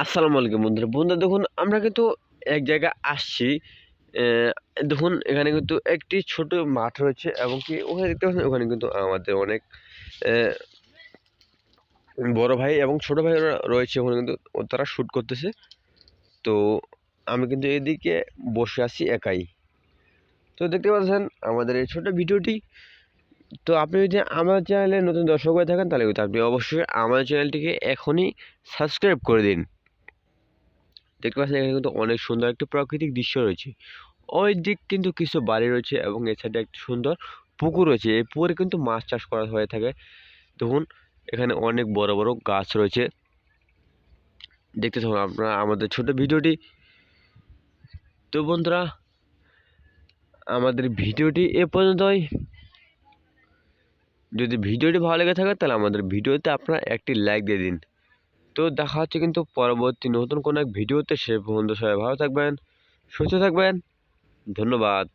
আসসালামু আলাইকুম বন্ধুরা। বন্ধুরা, দেখুন, আমরা কিন্তু এক জায়গায় আসছি দেখুন, এখানে কিন্তু একটি ছোট মাঠ রয়েছে এবং কি ওখানে দেখতে পাচ্ছেন, ওখানে কিন্তু আমাদের অনেক বড় ভাই এবং ছোট ভাই রয়েছে, ওখানে কিন্তু তারা শ্যুট করতেছে। তো আমি কিন্তু এদিকে বসে আছি একাই। তো দেখতে পাচ্ছেন, আমাদের এই ছোটো ভিডিওটি। তো আপনি যদি আমার চ্যানেলে নতুন দর্শক হয়ে থাকেন, তাহলে কিন্তু আপনি অবশ্যই আমার চ্যানেলটিকে এখনই সাবস্ক্রাইব করে দিন। দেখতে পাচ্ছেন এখানে কিন্তু অনেক সুন্দর একটি প্রাকৃতিক দৃশ্য রয়েছে। ওই দিক কিন্তু কিছু বাড়ি রয়েছে এবং এ সাইডে একটি সুন্দর পুকুর রয়েছে। এই পুকুরে কিন্তু মাছ চাষ করা হয়ে থাকে। দেখুন, এখানে অনেক বড় বড় গাছ রয়েছে। দেখতে থাকুন আপনারা আমাদের ছোট ভিডিওটি। তো বন্ধুরা, আমাদের ভিডিওটি এ পর্যন্তই। যদি ভিডিওটি ভালো লেগে থাকে তাহলে আমাদের ভিডিওতে আপনারা একটি লাইক দিয়ে দিন। তো দেখা হচ্ছে কিন্তু পরবর্তী নতুন কোনো এক ভিডিওতে, সে পর্যন্ত সবাই ভালো থাকবেন, সুস্থ থাকবেন, ধন্যবাদ।